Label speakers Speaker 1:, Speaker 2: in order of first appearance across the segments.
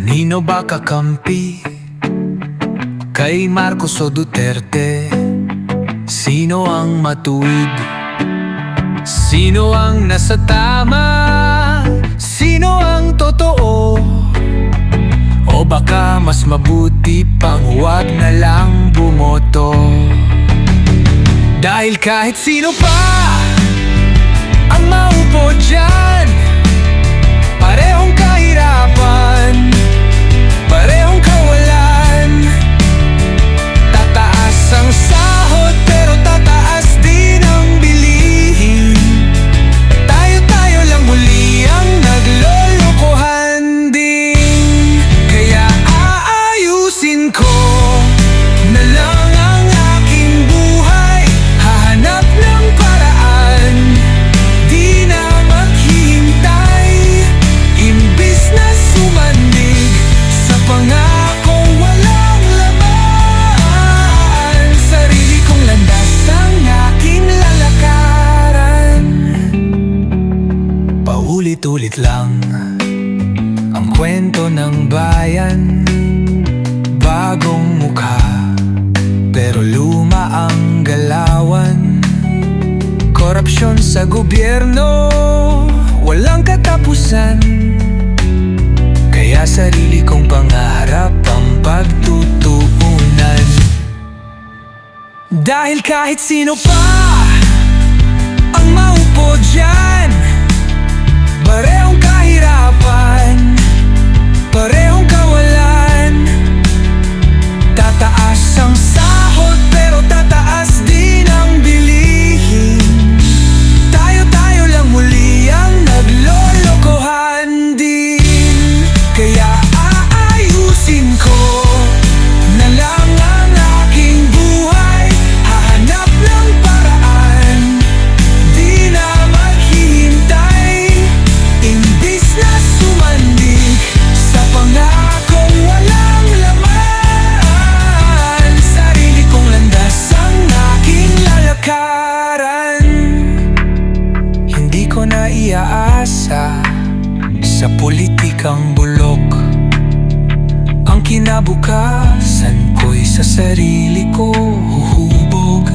Speaker 1: Kanino ba kakampi? Kay Marcos o Duterte? Sino ang matuwid? Sino ang nasa tama? Sino ang totoo? O baka mas mabuti pang huwag na lang bumoto Dahil kahit sino pa Ang maupo dyan Parehong kahirapan Korupsyon sa gobyerno Walang katapusan. Kaya sarili kong pangarap ang pagtutuunan. Dahil kahit sino pa iaasa Sa politikang bulok. Ang kinabukasan ko'y sa sarili ko huhubog.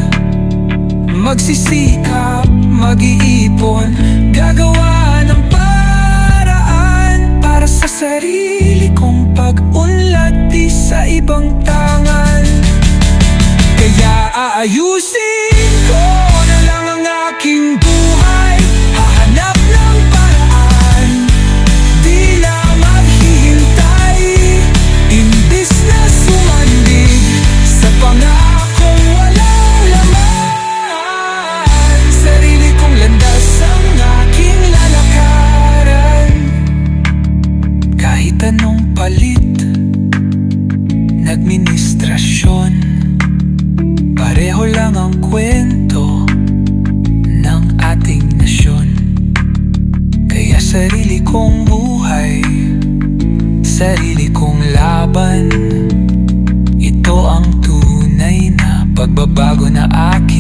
Speaker 1: Magsisikap, mag-iipon Gagawa ng paraan Para sa sarili kong pag-unlad Di sa ibang tangan. Kaya aayusin Nagministrasyon Pareho lang ang kwento ng ating nasyon. Kaya sarili kong buhay Sarili kong laban Ito ang tunay na pagbabago na tang